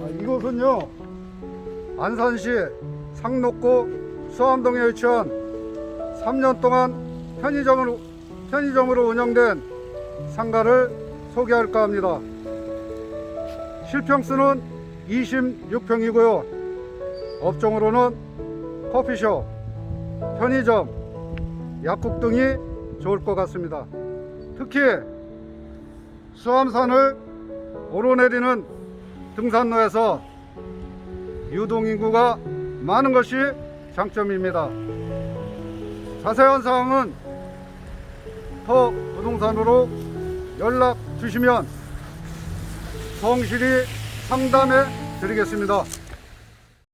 아, 이곳은요 안산시 상록구 수암동에 위치한 3년 동안 편의점으로, 편의점으로 운영된 상가를 소개할까 합니다. 실평수는 26평이고요. 업종으로는 커피숍, 편의점, 약국 등이 좋을 것 같습니다. 특히 수암산을 오르내리는 등산로에서 유동인구가 많은 것이 장점입니다. 자세한 사항은 더 부동산으로 연락 주시면 성실히 상담해 드리겠습니다.